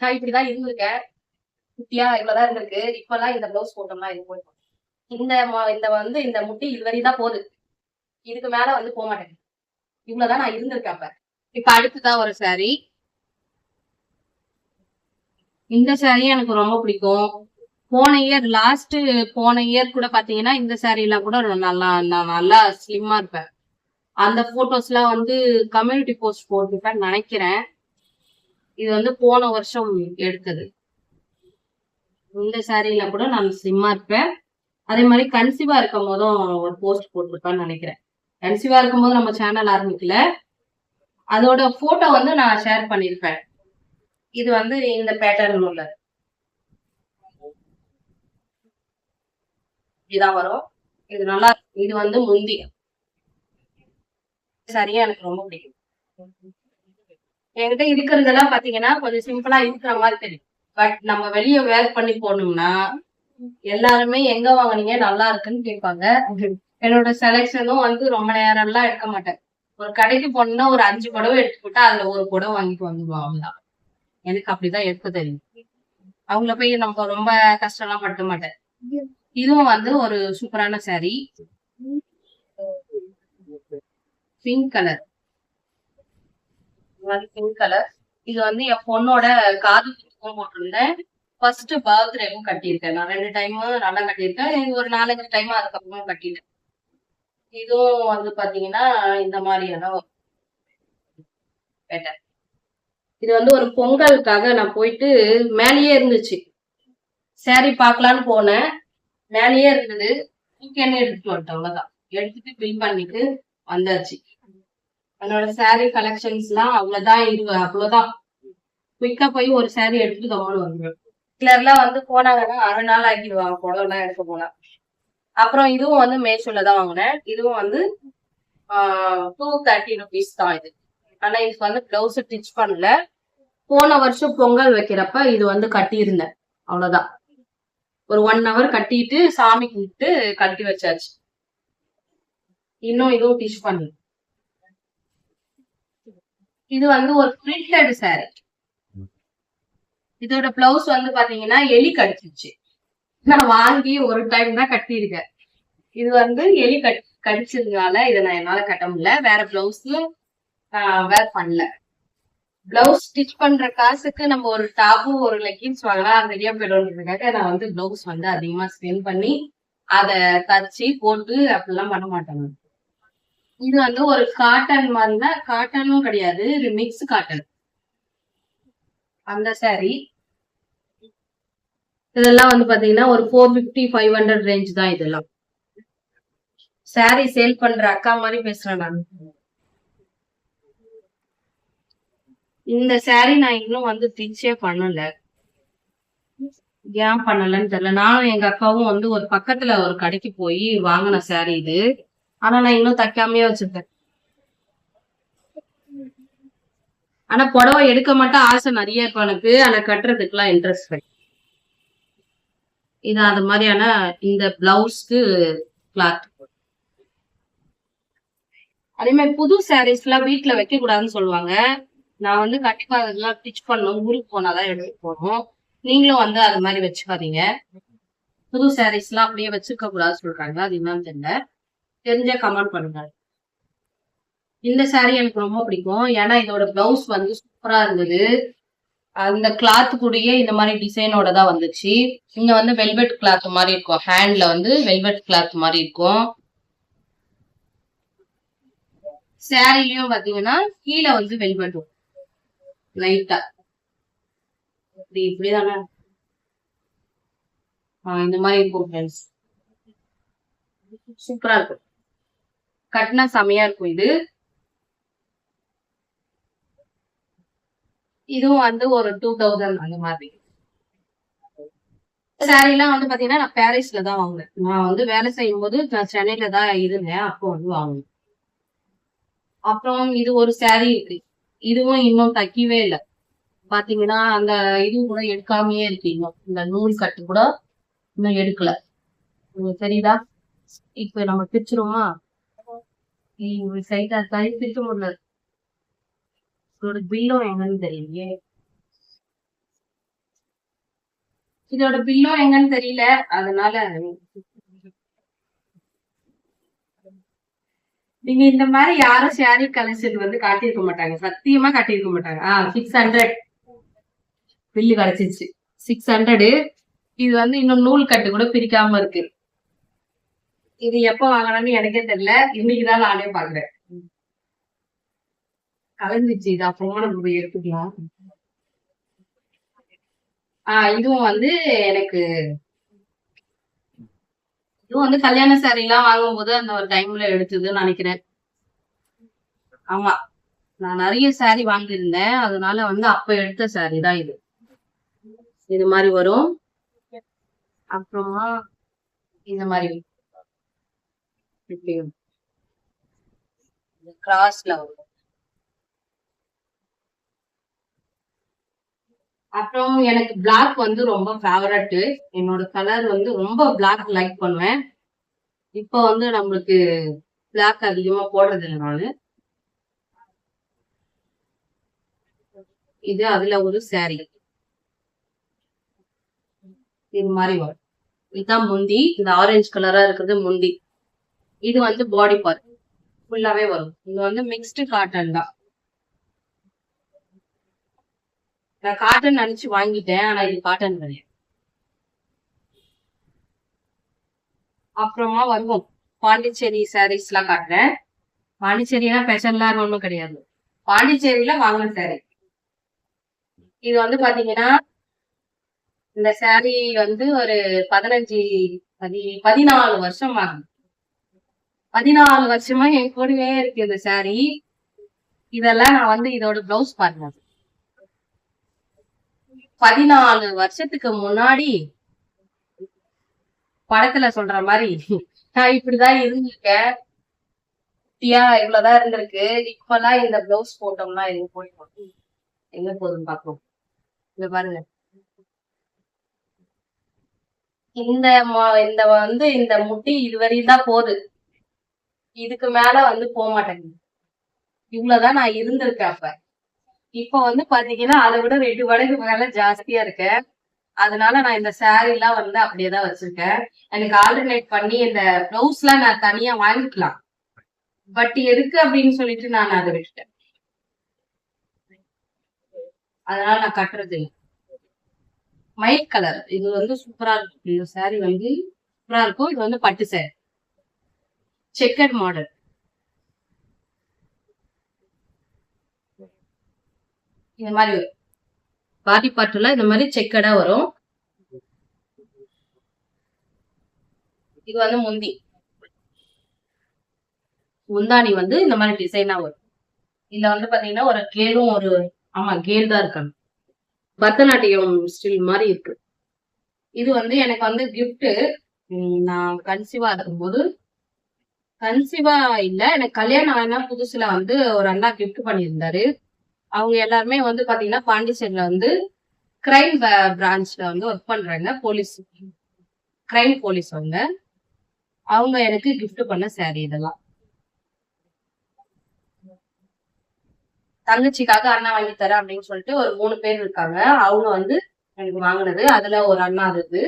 நான் இப்படிதான் இருந்திருக்கேன். குட்டியா இவ்வளவுதான் இருந்திருக்கு. இப்பெல்லாம் இந்த ப்ளவுஸ் போட்டோம்னா இது போயிடும் இந்த இந்த வந்து இந்த முட்டி இது தான் போகுது. இதுக்கு மேல வந்து போக மாட்டேன். இவ்வளவுதான் நான் இருந்திருக்கேன் அப்ப. இப்ப அடுத்துதான் ஒரு சாரி இந்த சாரி எனக்கு ரொம்ப பிடிக்கும். போன இயர் லாஸ்ட் போன இயர் கூட பாத்தீங்கன்னா இந்த சாரீலாம் கூட நல்லா நான் நல்லா ஸ்லிம்மா இருப்பேன். அந்த போட்டோஸ்லாம் வந்து கம்யூனிட்டி போஸ்ட் போட்டிருப்பேன்னு நினைக்கிறேன். இது வந்து போன வருஷம் எடுத்தது. இந்த சாரியில கூட நான் சிம்மா இருப்பேன். அதே மாதிரி கன்சீவா இருக்கும் போதும் ஒரு போஸ்ட் போட்டிருப்பேன்னு நினைக்கிறேன். கன்சீவா இருக்கும்போது நம்ம சேனல் ஆரம்பிக்கல. அதோட போட்டோ வந்து நான் ஷேர் பண்ணியிருப்பேன். இது வந்து இந்த பேட்டர்ன் உள்ளது. இதான் வரும். இது நல்லா இது வந்து முந்தி. சரியா எனக்கு ரொம்ப பிடிக்கும். என்கிட்ட இருக்கிறதெல்லாம் பாத்தீங்கன்னா கொஞ்சம் சிம்பிளா இருக்கிற மாதிரி தெரியும். பட் நம்ம வெளிய வேர் பண்ணி போனோம்னா எல்லாருமே எங்க வாங்குனீங்க? நல்லா இருக்குன்னு கேட்பாங்க. என்னோட செலெக்ஷனும் வந்து ரொம்ப நேரம்லாம் எடுக்க மாட்டேன். ஒரு கடைக்கு போனோம்னா ஒரு அஞ்சு புடவை எடுத்துக்கிட்டா அதுல ஒரு புடவை வாங்கிட்டு வந்துடுவோம் அவ்வளவுதான் எனக்கு அப்படிதான் எடுக்க தெரியும். அவங்கள போய் நம்ம ரொம்ப கஷ்டம் எல்லாம் படுத்த மாட்டேன். இதுவும் வந்து ஒரு சூப்பரான sari pink colour pink colour இது வந்து என் பொண்ணோட காது குத்துக்கும் போட்டிருந்தேன். ஃபர்ஸ்ட் பர்த்டேவும் கட்டியிருக்கேன். நான் ரெண்டு டைமும் நல்லா கட்டியிருக்கேன். இது ஒரு நாலஞ்சு டைம் அதுக்கப்புறமா கட்டிட்டேன். இதுவும் வந்து பாத்தீங்கன்னா இந்த மாதிரியான பெட்டர் இது வந்து ஒரு பொங்கலுக்காக நான் போயிட்டு மேலேயே இருந்துச்சு. சாரி பார்க்கலான்னு போனேன். மேலேயே இருந்தது. என்ன எடுத்துட்டு வந்துட்டேன். அவ்வளவுதான். எடுத்துட்டு பில் பண்ணிட்டு வந்தாச்சு. என்னோட saree கலெக்ஷன்ஸ்லாம் அவ்வளோதான் இது அவ்வளோதான் அவ்வளவுதான் குயிக்கா போய் ஒரு saree எடுத்துட்டு கவனம் வந்துடும் சிலர்லாம் வந்து போனாங்கன்னா அரை நாள் ஆக்கிடுவாங்க புடவைலாம் எடுக்க போனா. அப்புறம் இதுவும் வந்து மேஷூல தான் வாங்கினேன். இதுவும் வந்து டூ தேர்ட்டி ருபீஸ் தான் இது. ஆனா இதுக்கு வந்து பிளவுஸ் ஸ்டிச் பண்ணல. போன வருஷம் பொங்கல் வைக்கிறப்ப இது வந்து கட்டியிருந்தேன். அவ்வளவுதான். ஒரு ஒன் ஹவர் கட்டிட்டு சாமி கும்பிட்டு கட்டி வச்சாச்சு. இன்னும் இதுவும் டிஷ் பண்ணு இது வந்து ஒரு பிரிண்டட் சாரி இதோட பிளவுஸ் வந்து பாத்தீங்கன்னா எலி கடிச்சிருச்சு. நான் வாங்கி ஒரு டைம் தான் கட்டியிருக்கேன். இது வந்து எலி கட் கடிச்சதுனால இதை நான் என்னால கட்ட முடியல. வேற பிளவுஸ் வேர் பண்ணல. பிளவுஸ் ஸ்டிச் பண்ற காசுக்கு நம்ம ஒரு டாப்பும் ஒரு லெக்கின்ஸ் வாங்கலாம் ரெடியா போயிடும்ன்றதுக்காக நான் வந்து பிளவுஸ் வந்து அதிகமா ஸ்பெண்ட் பண்ணி அதை தச்சு போட்டு அப்படிலாம் பண்ண மாட்டேன் இது வந்து ஒரு காட்டன் மாதிரி தான். காட்டனும் கிடையாது. இது மிக்ஸ் காட்டன் அந்த சாரி இதெல்லாம் வந்து பாத்தீங்கன்னா ஒரு four fifty five hundred range தான் இதெல்லாம். சாரி சேல் பண்ற அக்கா மாதிரி பேசுறேன் நான். இந்த சாரி நான் இன்னும் வந்து பிச்சே பண்ணல. ஏன் பண்ணலன்னு தெரியல. நானும் எங்க அக்காவும் வந்து ஒரு பக்கத்துல ஒரு கடைக்கு போய் வாங்கின சாரி இது. ஆனா நான் இன்னும் தைக்காமயே வச்சிருக்கேன். ஆனா புடவை எடுக்க மாட்டேன் ஆசை நிறைய இருக்கும் எனக்கு. ஆனா கட்டுறதுக்குலாம் இன்ட்ரெஸ்ட் கிடையாது இது அது மாதிரியான இந்த பிளவுஸ்க்கு கிளாத் அதே மாதிரி புது சாரீஸ் எல்லாம் வீட்டுல வைக்க கூடாதுன்னு சொல்லுவாங்க. நான் வந்து கண்டிப்பா அதெல்லாம் ஸ்டிச் பண்ணணும். ஊருக்கு போனாதான் எடுத்து போகணும் நீங்களும் வந்து அது மாதிரி வச்சுக்காதீங்க. புது சாரீஸ் எல்லாம் அப்படியே வச்சிருக்க கூடாதுன்னு சொல்றாங்க. அது என்னன்னு தெரியல. தெரிஞ்ச கமெண்ட் பண்ணுங்க. இந்த saree எனக்கு ரொம்ப பிடிக்கும். ஏன்னா இதோட பிளவுஸ் வந்து சூப்பரா இருந்தது. அந்த கிளாத் கூடயே இந்த மாதிரி டிசைனோட தான் வந்துச்சு. இங்க வந்து வெல்வெட் கிளாத் மாதிரி இருக்கும். ஹேண்ட்ல வந்து வெல்வெட் கிளாத் மாதிரி இருக்கும். சாரிலயும் பாத்தீங்கன்னா கீழே வந்து வெல்வெட் லைட்டா இப்படி இப்படிதானே? ஆஹ் இந்த மாதிரி இருக்கும் ஃப்ரெண்ட்ஸ் சூப்பரா இருக்கும். கட்டினா செமையா இருக்கும் இது. இதுவும் வந்து ஒரு டூ தௌசண்ட் அந்த மாதிரி. சாரிலாம் எல்லாம் வந்து பாத்தீங்கன்னா நான் பாரிஸ்ல தான் வாங்கினேன் நான் வந்து வேலை செய்யும் போது நான் சென்னையில தான் இருந்தேன். அப்போ வந்து வாங்கினேன் அப்புறம் இது ஒரு சாரி இருக்கு இதுவும் இன்னும் தைக்கவே இல்லை. பாத்தீங்கன்னா அந்த இது கூட எடுக்காமயே இருக்கு இன்னும். இந்த நூல் கட்டு கூட இன்னும் எடுக்கல. சரிதா தெரியுதா? இப்ப நம்ம பிரிச்சிருவோமா? ஒரு சைட்டா இருக்காது இதோட பில்லோ எங்கன்னு தெரியலையே. இதோட பில்லும் எங்கன்னு தெரியல. அதனால நீங்க இந்த மாதிரி யாரும் ஷேரி கலெக்ஷன் வந்து காட்டியிருக்க மாட்டாங்க. சத்தியமா காட்டியிருக்க மாட்டாங்க. ஆஹ் சிக்ஸ் ஹண்ட்ரட் பில்லு கிடைச்சிச்சு சிக்ஸ் ஹண்ட்ரடு இது வந்து இன்னும் நூல் கட்டு கூட பிரிக்காம இருக்கு. இது எப்ப வாங்கணும்னு எனக்கே தெரியல. இன்னைக்குதான் நானே பாக்குறேன். கலந்துச்சு இது அப்புறமா நம்ம எடுத்துக்கலாம். ஆஹ் இதுவும் வந்து எனக்கு இதுவும் வந்து கல்யாண சாரி எல்லாம் வாங்கும்போது அந்த ஒரு டைம்ல எடுத்ததுன்னு நினைக்கிறேன். ஆமா. நான் நிறைய சாரி வாங்கியிருந்தேன். அதனால வந்து அப்ப எடுத்த சாரி தான் இது. இது மாதிரி வரும். அப்புறமா இந்த மாதிரி இப்படி கிராஸ்ல வரும். அப்புறம் எனக்கு Black வந்து ரொம்ப ஃபேவரட் என்னோட கலர் வந்து ரொம்ப Black லைக் பண்ணுவேன். இப்போ வந்து நம்மளுக்கு Black அதிகமா போடுறது இல்லை நானு. இது அதுல ஒரு saree. இது மாதிரி வரும். இதுதான் முந்தி. இந்த ஆரஞ்சு கலரா இருக்கிறது முந்தி. இது வந்து பாடி பார்ட் ஃபுல்லாவே வரும். இது வந்து மிக்ஸ்டு காட்டன் தான். நான் காட்டன் நினைச்சு வாங்கிட்டேன் ஆனா இது காட்டன் கிடையாது. அப்புறமா வருவோம். பாண்டிச்சேரி சாரீஸ் எல்லாம் காட்டுறேன். பாண்டிச்சேரினா ஸ்பெஷல்லாம் ஒன்றும் கிடையாது. பாண்டிச்சேரியில வாங்கின சாரி இது வந்து பாத்தீங்கன்னா இந்த சாரி வந்து ஒரு பதினஞ்சு பதி பதினாலு வருஷம் ஆகுது. பதினாலு வருஷமா என் கூடவே இருக்கு இந்த சாரி. இதெல்லாம் நான் வந்து இதோட பிளவுஸ் பாருங்க பதினாலு வருஷத்துக்கு முன்னாடி படத்துல சொல்ற மாதிரி நான் இப்படிதான் இருந்திருக்கேன். குட்டியா இவ்வளவுதான் இருந்திருக்கு. இப்பெல்லாம் இந்த பிளவுஸ் போட்டோம்னா எங்க போயிடும் எங்க போதும் பாக்குறோம் இங்க பாருங்க. இந்த இந்த வந்து இந்த முட்டி இதுவரையும் தான் போகுது. இதுக்கு மேல வந்து போக மாட்டேங்குது இவ்வளவுதான் நான் இருந்திருக்கேன் அப்ப. இப்ப வந்து பாத்தீங்கன்னா அதை விட ரெண்டு மடங்கு மேல ஜாஸ்தியா இருக்கேன் அதனால நான் இந்த சாரி எல்லாம் வந்து அப்படியே தான் வச்சிருக்கேன். எனக்கு ஆல்டர்னேட் பண்ணி இந்த பிளவுஸ் எல்லாம் நான் தனியா வாங்கிக்கலாம். பட் எதுக்கு அப்படின்னு சொல்லிட்டு நான் அதை விட்டுட்டேன். அதனால நான் கட்டுறது இல்ல. மயில் கலர் இது வந்து சூப்பரா இருக்கும். இந்த சாரி வந்து சூப்பரா இருக்கும். இது வந்து பட்டு சேரீ செக்கர் மாடல். இந்த மாதிரி வரும். பாடி பாட்டுல இந்த மாதிரி செக்கடா வரும். இது வந்து முந்தி. முந்தாணி வந்து இந்த மாதிரி டிசைனா வரும். இதுல வந்து பாத்தீங்கன்னா ஒரு கேலும் ஒரு ஆமா கேள் தான் இருக்கணும் பரதநாட்டியம் ஸ்டில் மாதிரி இருக்கு. இது வந்து எனக்கு வந்து கிஃப்ட் நான் கன்சீவா இருக்கும்போது கன்சீவா இல்ல. எனக்கு கல்யாணம் ஆனா புதுசுல வந்து ஒரு அண்ணா கிஃப்ட் பண்ணியிருந்தாரு. அவங்க எல்லாருமே வந்து பாத்தீங்கன்னா பாண்டிச்சேரியில வந்து கிரைம் பிரான்ச்ல வந்து ஒர்க் பண்றாங்க. போலீஸ் கிரைம் போலீஸ் அவங்க. அவங்க எனக்கு கிஃப்ட் பண்ண சாரி இதெல்லாம். தங்கச்சிக்காக அண்ணா வாங்கி தரேன் அப்படின்னு சொல்லிட்டு ஒரு மூணு பேர் இருக்காங்க. அவங்க வந்து எனக்கு வாங்கினது. அதுல ஒரு அண்ணா இருக்கு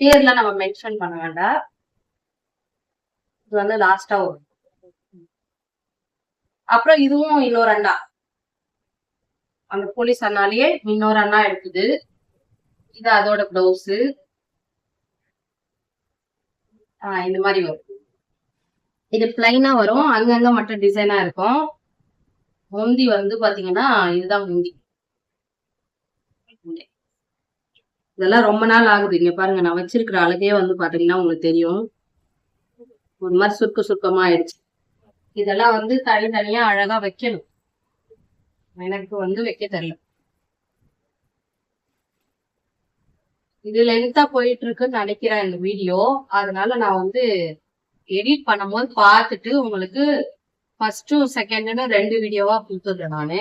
பேர்லாம் நம்ம மென்ஷன் பண்ண வேண்டாம். இது வந்து லாஸ்டா வரும். அப்புறம் இதுவும் இன்னொரு அண்ணா. அந்த போலீஸ் அண்ணாலேயே இன்னொரு அண்ணா எடுக்குது. இது அதோட பிளவுஸ் ஆஹ் இந்த மாதிரி வரும். இது பிளைனா வரும். அங்கங்க மட்டும் டிசைனா இருக்கும். முந்தி வந்து பாத்தீங்கன்னா இதுதான் முந்தி. இதெல்லாம் ரொம்ப நாள் ஆகுது. இங்க பாருங்க நான் வச்சிருக்கிற அழகே வந்து பாத்தீங்கன்னா உங்களுக்கு தெரியும். ஒரு மாதிரி சுருக்க சுருக்கமா ஆயிடுச்சு இதெல்லாம் வந்து தனித்தனியா அழகா வைக்கணும். எனக்கு வந்து வைக்க தெரியல. இது லென்த்தா போயிட்டு இருக்குன்னு நினைக்கிறேன் இந்த வீடியோ. அதனால நான் வந்து எடிட் பண்ணும்போது பார்த்துட்டு உங்களுக்கு ஃபர்ஸ்டும் செகண்ட்னு ரெண்டு வீடியோவா கொடுத்துடுறேன் நானு.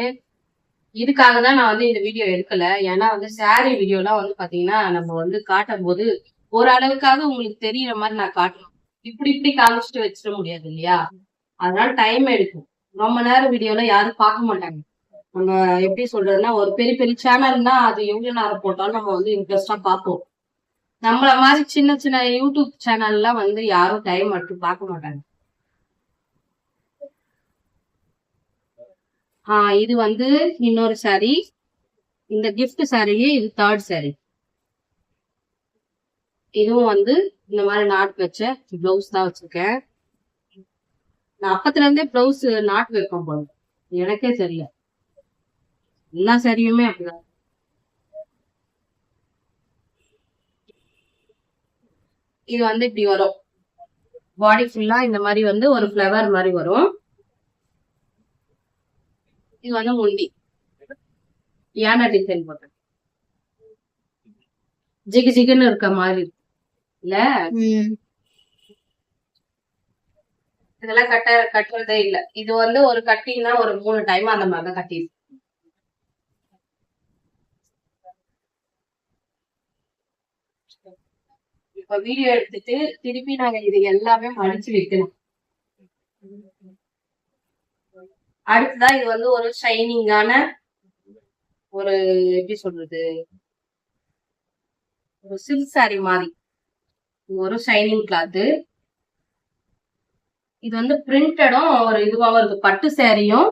இதுக்காக தான் நான் வந்து இந்த வீடியோ எடுக்கல. ஏன்னா வந்து சாரி வீடியோலாம் வந்து பாத்தீங்கன்னா நம்ம வந்து காட்டும் போது ஓரளவுக்காக உங்களுக்கு தெரியற மாதிரி நான் காட்டணும். இப்படி இப்படி காமிச்சிட்டு வச்சிட முடியாது இல்லையா? அதனால டைம் எடுக்கும். ரொம்ப நேரம் வீடியோல யாரும் பார்க்க மாட்டாங்க. நம்ம எப்படி சொல்றதுன்னா ஒரு பெரிய பெரிய சேனல்னா அது எவ்வளவு நேரம் போட்டாலும் நம்ம வந்து இன்ட்ரெஸ்டா பார்ப்போம். நம்மள மாதிரி சின்ன சின்ன யூடியூப் சேனல்லாம் வந்து யாரும் டைம் மட்டும் பார்க்க மாட்டாங்க. ஆஹ் இது வந்து இன்னொரு சாரி இந்த கிஃப்ட் சாரியே இது தேர்ட் சாரி இதுவும் வந்து இந்த மாதிரி நாட் வச்ச பிளவுஸ் தான் வச்சிருக்கேன். நான் அப்பத்துல இருந்தே பிளவுஸ் நாட் வைப்பேன் போல. எனக்கே தெரியல. எல்லா சரியுமே அப்படிதான். இது வந்து இப்படி வரும். பாடி ஃபுல்லா இந்த மாதிரி வந்து ஒரு ஃப்ளவர் மாதிரி வரும். இது வந்து முண்டி யானை டிசைன் போட்டேன். ஜிகு ஜிகுன்னு இருக்க மாதிரி இருக்கு. இல்ல? இதெல்லாம் கட்ட கட்டுறதே இல்ல. இது வந்து ஒரு கட்டிங்னா ஒரு மூணு டைம் அந்த மாதிரி தான் கட்டி இப்ப வீடியோ எடுத்துட்டு திருப்பி நாங்க இது எல்லாமே மடிச்சு வைக்கணும். அடுத்ததான் இது வந்து ஒரு ஷைனிங்கான ஒரு எப்படி சொல்றது? ஒரு சில்க் saree மாதிரி. ஒரு ஷைனிங் கிளாத்து இது வந்து பிரிண்டடும் ஒரு இதுவாகவும் இருக்கும் பட்டு சேரீயும்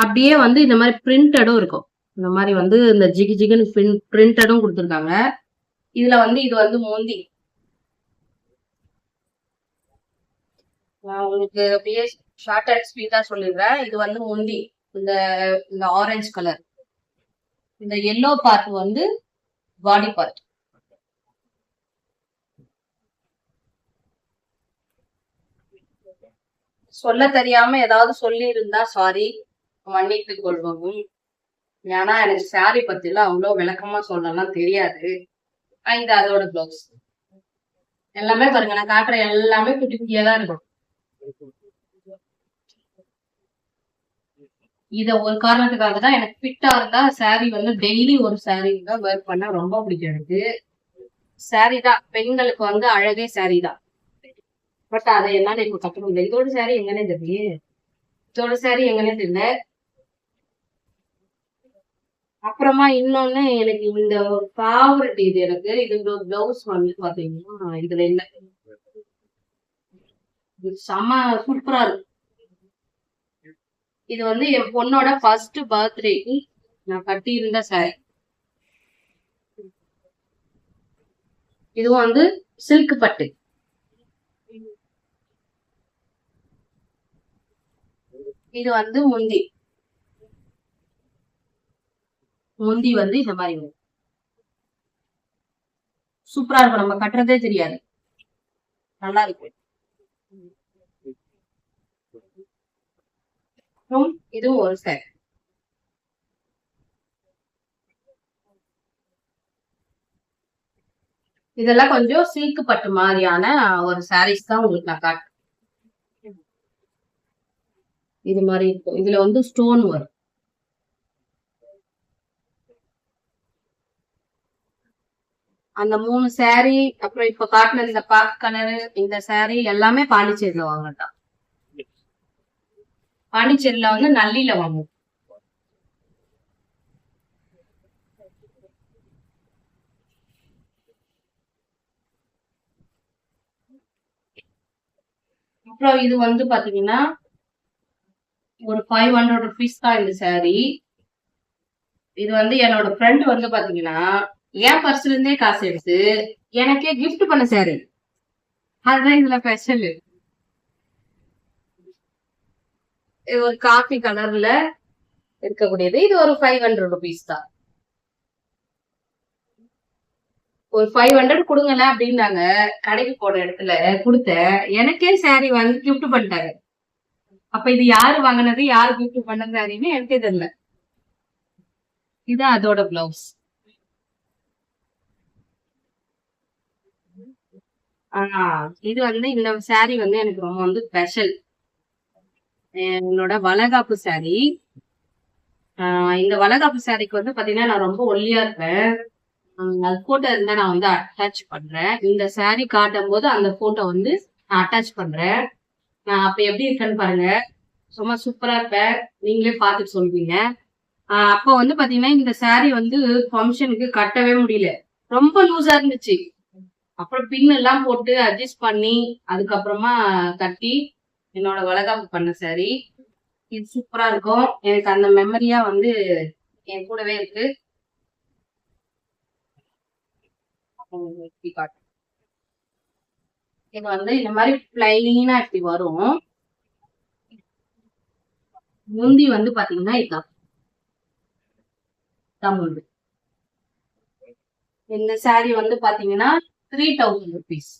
அப்படியே வந்து இந்த மாதிரி பிரிண்டடும் இருக்கும். இந்த மாதிரி வந்து இந்த ஜிகி ஜிகுன்னு பிரிண்டடும் கொடுத்துருக்காங்க. இதுல வந்து இது வந்து முந்தி. நான் உங்களுக்கு அப்படியே ஷார்ட் அண்ட் ஸ்பீடா சொல்லிடுறேன். இது வந்து முந்தி. இந்த இந்த ஆரஞ்சு கலர் இந்த எல்லோ பார்ட் வந்து பாடி பார்ட் சொல்ல தெரியாம ஏதாவது சொல்லி இருந்தா சாரி மன்னித்து கொள்வோம் ஏன்னா எனக்கு சாரி பத்திலாம் அவ்வளவு விளக்கமா சொல்லலாம் தெரியாது. ஐந்து இது அதோட பிளவுஸ் எல்லாமே பாருங்க நான் காட்டுற எல்லாமே குட்டி குட்டியா தான் இருக்கும். இத ஒரு காரணத்துக்காக தான் எனக்கு ஃபிட்டா இருந்தா சாரி வந்து டெய்லி ஒரு சாரி தான் வேர் பண்ண ரொம்ப பிடிக்கும் எனக்கு. சாரி தான் பெண்களுக்கு வந்து அழகே சாரி தான். பட் அதை என்னால இப்ப கட்ட முடியல. இதோட சாரி எங்கனே தெரியல இதோட சாரி எங்கனே தெரியல அப்புறமா இன்னொன்னு எனக்கு இந்த ஒரு ஃபேவரட் இது எனக்கு இது பிளவுஸ் வந்து பாத்தீங்கன்னா இதுல இல்ல. செம சூப்பரா இருக்கு. இது வந்து என் பொண்ணோட ஃபர்ஸ்ட் பர்த்டேக்கு நான் கட்டி இருந்த சாரி இதுவும் வந்து சில்க் பட்டு. இது வந்து முந்தி. முந்தி வந்து இந்த மாதிரி வரும். சூப்பரா இருக்கும். நம்ம கட்டுறதே தெரியாது. நல்லா இருக்கும். இதுவும் ஒரு சார் இதெல்லாம் கொஞ்சம் சில்க் பட்டு மாதிரியான ஒரு சாரீஸ் தான் உங்களுக்கு நான் காட்டுறேன். இது மாதிரி இருக்கும். இதுல வந்து ஸ்டோன் வரும் அந்த மூணு saree அப்புறம் இப்ப காட்டின இந்த பாக் கலரு இந்த saree எல்லாமே பாண்டிச்சேரியில வாங்கட்டான் பாண்டிச்சேரியில வந்து நல்லில வாங்குவோம். அப்புறம் இது வந்து பாத்தீங்கன்னா ஒரு ஃபைவ் ஹண்ட்ரட் ருபீஸ் தான் இந்த saree. இது வந்து என்னோட ஃப்ரெண்ட் வந்து பாத்தீங்கன்னா என் பர்ஸ்ல இருந்தே காசு எடுத்து எனக்கே கிஃப்ட் பண்ண saree. அதுதான் இதுல ஸ்பெஷல் இது ஒரு காஃபி கலர்ல இருக்கக்கூடியது. இது ஒரு ஃபைவ் ஹண்ட்ரட் ருபீஸ் தான். ஒரு ஃபைவ் ஹண்ட்ரட் கொடுங்கல அப்படின்னாங்க. கடைக்கு போன இடத்துல கொடுத்தேன். எனக்கே சாரி வந்து கிஃப்ட் பண்ணிட்டாங்க. அப்ப இது யாரு வாங்கினது யாரு gift பண்ண அறியுமே எனக்கே தெரியல. இது அதோட பிளவுஸ் ஆஹ் இது வந்து இந்த சாரி வந்து எனக்கு ரொம்ப வந்து ஸ்பெஷல் என்னோட வளகாப்பு சாரி ஆஹ் இந்த வளகாப்பு சாரிக்கு வந்து பாத்தீங்கன்னா நான் ரொம்ப ஒல்லியா இருப்பேன். அது போட்டோ இருந்தா நான் வந்து அட்டாச் பண்றேன். இந்த சாரி காட்டும் போது அந்த போட்டோ வந்து நான் அட்டாச் பண்றேன். அப்ப எப்படி இருக்கேன்னு பாருங்க. சும்மா சூப்பரா இருப்பேன். நீங்களே பார்த்துட்டு சொல்வீங்க அப்போ வந்து பாத்தீங்கன்னா இந்த சாரி வந்து ஃபங்க்ஷனுக்கு கட்டவே முடியல. ரொம்ப லூஸா இருந்துச்சு. அப்புறம் பின் எல்லாம் போட்டு அட்ஜஸ்ட் பண்ணி அதுக்கப்புறமா கட்டி என்னோட வளகாப்பு பண்ண சாரி இது சூப்பரா இருக்கும். எனக்கு அந்த மெமரியா வந்து என் கூடவே இருக்கு. காட்டு? இது வந்து இந்த மாதிரி பிளைனா இப்படி வரும். முந்தி வந்து பாத்தீங்கன்னா இதுதான் தமிழ். இந்த சாரி வந்து பாத்தீங்கன்னா த்ரீ தௌசண்ட் ருபீஸ்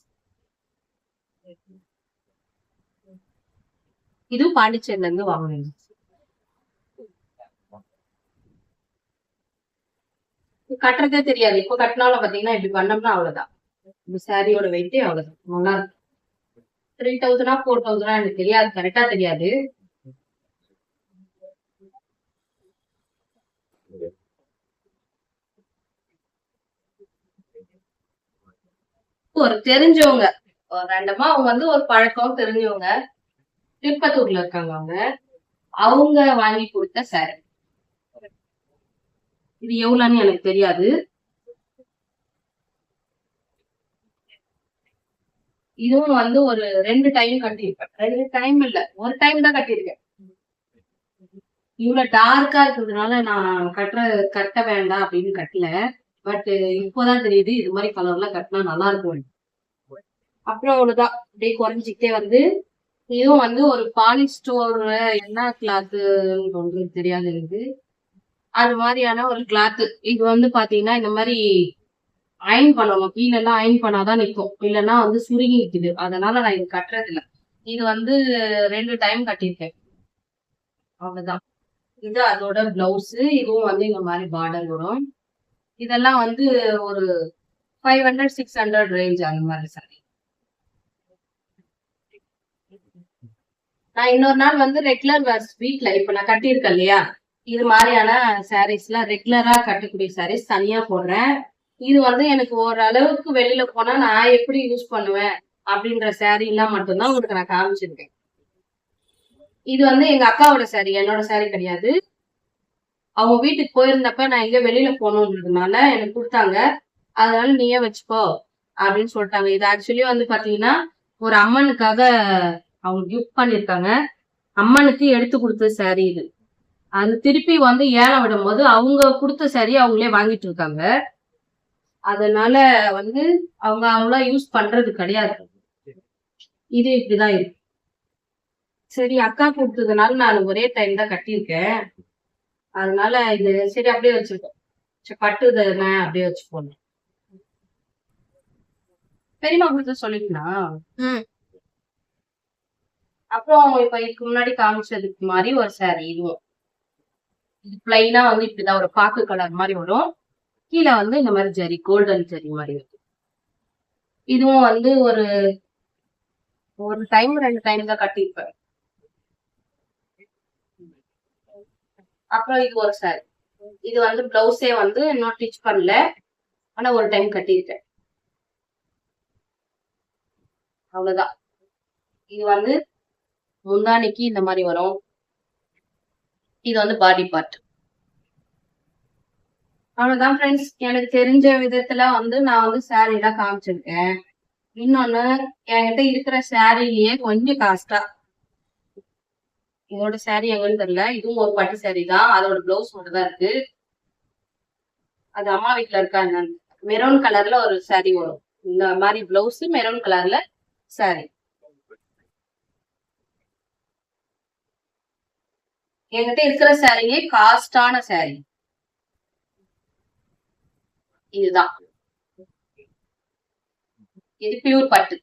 இது பாண்டிச்சேரில இருந்து வாங்குனீங்க கட்டுறதே தெரியாது. இப்போ கட்டினாலும் பாத்தீங்கன்னா இப்படி பண்ணோம்னா அவ்வளவுதான். சாரியோட வெயிட்டே அவ்வளோதான் நல்லா இருக்கும். த்ரீ தௌசண்டா ஃபோர் தௌசண்டா எனக்கு தெரியாது. கரெக்டா தெரியாது. ஒரு தெரிஞ்சவங்க ரெண்டமா அவங்க வந்து ஒரு பழக்கம் தெரிஞ்சவங்க திருப்பத்தூர்ல இருக்காங்க அவங்க. அவங்க வாங்கி கொடுத்த சாரி இது எவ்வளோன்னு எனக்கு தெரியாது. இதுவும் வந்து ஒரு ரெண்டு டைம் கட்டியிருப்பேன். ரெண்டு டைம் இல்ல ஒரு டைம் தான் கட்டியிருக்கேன். இவ்வளவு டார்க்கா இருக்கிறதுனால நான் கட்டுற கட்ட வேண்டாம் அப்படின்னு கட்டல. பட் இப்போதான் தெரியுது இது மாதிரி கலர்ல கட்டினா நல்லா இருக்கும் அப்புறம் அவ்வளவுதான். அப்படியே குறைஞ்சிக்கிட்டே வந்து இதுவும் வந்து ஒரு பாலிஸ்டோர் என்ன கிளாத்து ஒன்று தெரியாது எனக்கு. அது மாதிரியான ஒரு கிளாத்து இது வந்து பாத்தீங்கன்னா இந்த மாதிரி அயன் பண்ணணும் கீழெல்லாம் அயன் பண்ணாதான் நிற்கும் இல்லைன்னா வந்து சுருங்கி நிக்குது. அதனால நான் இது கட்டுறது இது வந்து ரெண்டு டைம் கட்டியிருக்கேன். அவ்வளவுதான். இது அதோட பிளவுஸ் இதுவும் வந்து இந்த மாதிரி பார்டர் வரும். இதெல்லாம் வந்து ஒரு five hundred six hundred range அந்த மாதிரி சாரி நான் இன்னொரு நாள் வந்து ரெகுலர் வேர்ஸ் வீட்ல இப்ப நான் கட்டியிருக்கேன் இல்லையா? இது மாதிரியான சாரீஸ்லாம் ரெகுலரா கட்டக்கூடிய சாரீஸ் தனியா போடுறேன். இது வந்து எனக்கு ஓரளவுக்கு வெளியில போனா நான் எப்படி யூஸ் பண்ணுவேன் அப்படின்ற saree எல்லாம் மட்டும்தான் உங்களுக்கு நான் காமிச்சிருக்கேன். இது வந்து எங்க அக்காவோட சாரி என்னோட சாரி கிடையாது. அவங்க வீட்டுக்கு போயிருந்தப்ப நான் எங்க வெளியில போகணுன்றதுனால எனக்கு கொடுத்தாங்க. அதனால நீயே வச்சுக்கோ அப்படின்னு சொல்லிட்டாங்க. இது ஆக்சுவலி வந்து பாத்தீங்கன்னா ஒரு அம்மனுக்காக அவங்க கிஃப்ட் பண்ணிருக்காங்க அம்மனுக்கு எடுத்து கொடுத்த சாரி இது. அது திருப்பி வந்து ஏலம் விடும்போது அவங்க கொடுத்த சாரி அவங்களே வாங்கிட்டு இருக்காங்க. அதனால வந்து அவங்க அவ்வளோ யூஸ் பண்றது கிடையாது. இது இப்படிதான் இருக்கு. சரி அக்கா கொடுத்ததுனால நான் ஒரே டைம் தான் கட்டியிருக்கேன். அதனால இது சரி அப்படியே வச்சிருக்கோம். சரி பட்டு தானே அப்படியே வச்சு போனேன் பெரியம்மா கொடுத்து சொல்லிட்டுனா ம். அப்புறம் இப்ப இதுக்கு முன்னாடி காமிச்சதுக்கு மாதிரி ஒரு saree இதுவும். இது பிளைனா வந்து இப்படிதான் ஒரு பாக்கு கலர் மாதிரி வரும். கீழே வந்து இந்த மாதிரி ஜரி கோல்டன் ஜரி மாதிரி வரும் இதுவும் வந்து ஒரு ஒரு டைம் ரெண்டு டைம் தான் கட்டியிருப்பேன். அப்புறம் இது ஒரு சாரி இது வந்து பிளவுஸே வந்து இன்னும் ஸ்டிச் பண்ணல. ஆனா ஒரு டைம் கட்டியிருக்கேன். அவ்வளவுதான். இது வந்து முந்தானிக்கு இந்த மாதிரி வரும். இது வந்து பாடி பார்ட் அவ்வளவுதான் ஃப்ரெண்ட்ஸ் எனக்கு தெரிஞ்ச விதத்துல வந்து நான் வந்து saree எல்லாம் காமிச்சிருக்கேன். இன்னொன்னு என்கிட்ட இருக்கிற சாரிலேயே கொஞ்சம் காஸ்டா இதோட சாரி எங்கன்னு தெரியல. இதுவும் ஒரு பட்டு சாரி தான். அதோட பிளவுஸ் மட்டும் தான் இருக்கு. அது அம்மா வீட்டுல இருக்கா என்னன்னு. மெரூன் கலர்ல ஒரு சாரி வரும். இந்த மாதிரி பிளவுஸ் மெரூன் கலர்ல சாரி என்கிட்ட இருக்கிற சாரியே காஸ்டான சாரி இதுதான். இது பியூர் பட்டு.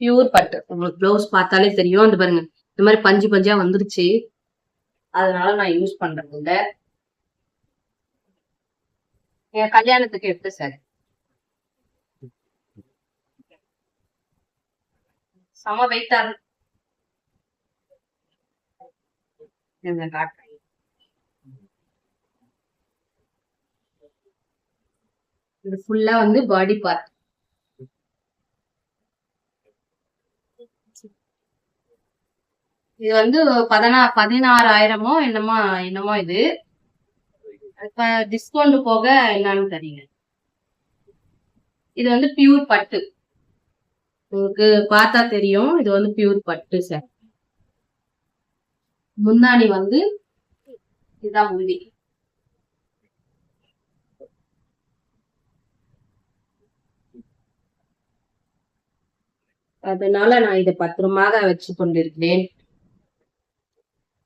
பியூர் பட்டு. உங்களுக்கு பிளவுஸ் பார்த்தாலே தெரியும். இந்த பாருங்க. இந்த மாதிரி பஞ்சு பஞ்சா வந்துருச்சு. அதனால நான் யூஸ் பண்றது இல்ல என் கல்யாணத்துக்கு எடுத்து சார்? செம வெயிட்டா இருக்கு. இது ஃபுல்லா வந்து பாடி பார்ட் இது வந்து பதினா பதினாறாயிரமோ என்னமோ என்னமோ இது. இப்ப டிஸ்கவுண்ட் போக என்னன்னு தெரியுங்க. இது வந்து பியூர் பட்டு. உங்களுக்கு பார்த்தா தெரியும் இது வந்து பியூர் பட்டு சார் முந்தாணி வந்து இதுதான் முந்தி. அதனால நான் இதை பத்திரமாக வச்சு கொண்டிருக்கிறேன்.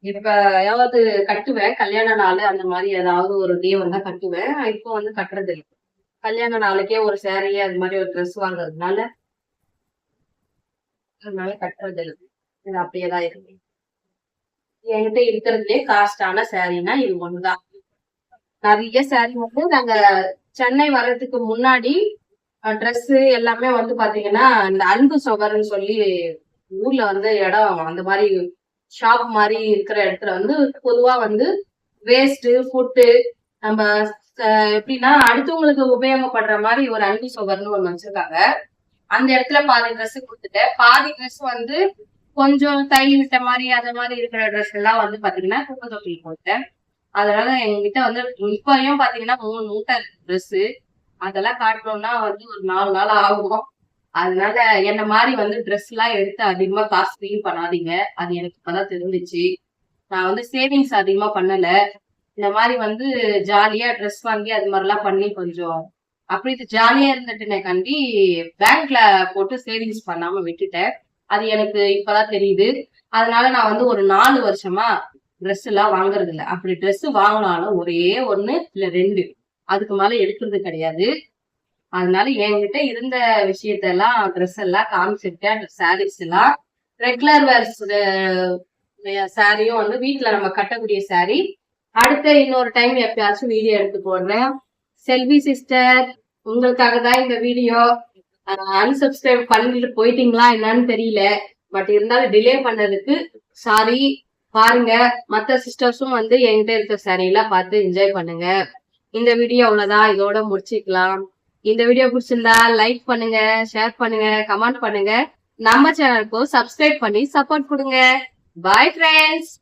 இப்ப ஏதாவது கட்டுவேன் கல்யாண நாள் அந்த மாதிரி ஏதாவது ஒரு டே வந்தா கட்டுவேன். இப்போ வந்து கட்டுறது இல்லை. கல்யாண நாளுக்கே ஒரு saree அது மாதிரி ஒரு ட்ரெஸ் வாங்குறதுனால அதனால கட்டுறது இல்லை. இது அப்படியே தான் இருக்கு. என்கிட்ட இருக்கிறதுலே காஸ்டான சாரீனா இது ஒண்ணுதான். நிறைய சேரீ வந்து நாங்க சென்னை வர்றதுக்கு முன்னாடி ட்ரெஸ் எல்லாமே வந்து பாத்தீங்கன்னா இந்த அன்பு சொகர்னு சொல்லி ஊர்ல வந்து இடம் அந்த மாதிரி ஷாப் மாதிரி இருக்கிற இடத்துல வந்து பொதுவா வந்து வேஸ்ட் ஃபுட்டு நம்ம எப்படின்னா அடுத்தவங்களுக்கு உபயோகப்படுற மாதிரி ஒரு அன்பு சுகர்னு ஒண்ணு வச்சிருக்காங்க. அந்த இடத்துல பாதி ட்ரெஸ் கொடுத்துட்டேன். பாதி ட்ரெஸ் வந்து கொஞ்சம் தையல் விட்ட மாதிரி அந்த மாதிரி இருக்கிற ட்ரெஸ் எல்லாம் வந்து பாத்தீங்கன்னா குப்பை தொட்டியில் போட்டேன். அதனால எங்ககிட்ட வந்து இப்பயும் பாத்தீங்கன்னா மூணு மூட்டை ட்ரெஸ்ஸு அதெல்லாம் காட்டணும்னா வந்து ஒரு நாலு நாள் ஆகும். அதனால என்ன மாதிரி வந்து ட்ரெஸ் எல்லாம் எடுத்து அதிகமா காஸ்ட்லியும் பண்ணாதீங்க. அது எனக்கு இப்பதான் தெரிஞ்சிச்சு. நான் வந்து சேவிங்ஸ் அதிகமா பண்ணல. இந்த மாதிரி வந்து ஜாலியா ட்ரெஸ் வாங்கி அது மாதிரிலாம் பண்ணி கொஞ்சம் அப்படி இது ஜாலியா இருந்துட்டு கண்டி பேங்க்ல போட்டு சேவிங்ஸ் பண்ணாம விட்டுட்டேன். அது எனக்கு இப்பதான் தெரியுது. அதனால நான் வந்து ஒரு நாலு வருஷமா ட்ரெஸ் எல்லாம் வாங்குறது இல்லை அப்படி ட்ரெஸ் வாங்கினாலும் ஒரே ஒண்ணு இல்ல ரெண்டு. அதுக்கு மேல எடுக்கிறது கிடையாது. அதனால என்கிட்ட இருந்த விஷயத்தெல்லாம் ட்ரெஸ் எல்லாம் காமிச்சிருக்கேன் சாரீஸ் எல்லாம். ரெகுலர் வேர்ஸ் சாரியும் வந்து வீட்டுல நம்ம கட்டக்கூடிய சாரி அடுத்த இன்னொரு டைம் எப்பயாச்சும் வீடியோ எடுத்து போடுறேன். செல்வி சிஸ்டர் உங்களுக்காக தான் இந்த வீடியோ அன்சப்ஸ்கிரைப் பண்ணிட்டு போயிட்டீங்களா என்னன்னு தெரியல. பட் இருந்தாலும் டிலே பண்ணதுக்கு சாரி பாருங்க மற்ற சிஸ்டர்ஸும் வந்து என்கிட்ட இருக்க சாரியெல்லாம் பார்த்து என்ஜாய் பண்ணுங்க. இந்த வீடியோ அவ்வளவுதான். இதோட முடிச்சுக்கலாம். இந்த வீடியோ பிடிச்சிருந்தா லைக் பண்ணுங்க ஷேர் பண்ணுங்க கமெண்ட் பண்ணுங்க. நம்ம சேனலுக்கும் சப்ஸ்கிரைப் பண்ணி சப்போர்ட் கொடுங்க. Bye friends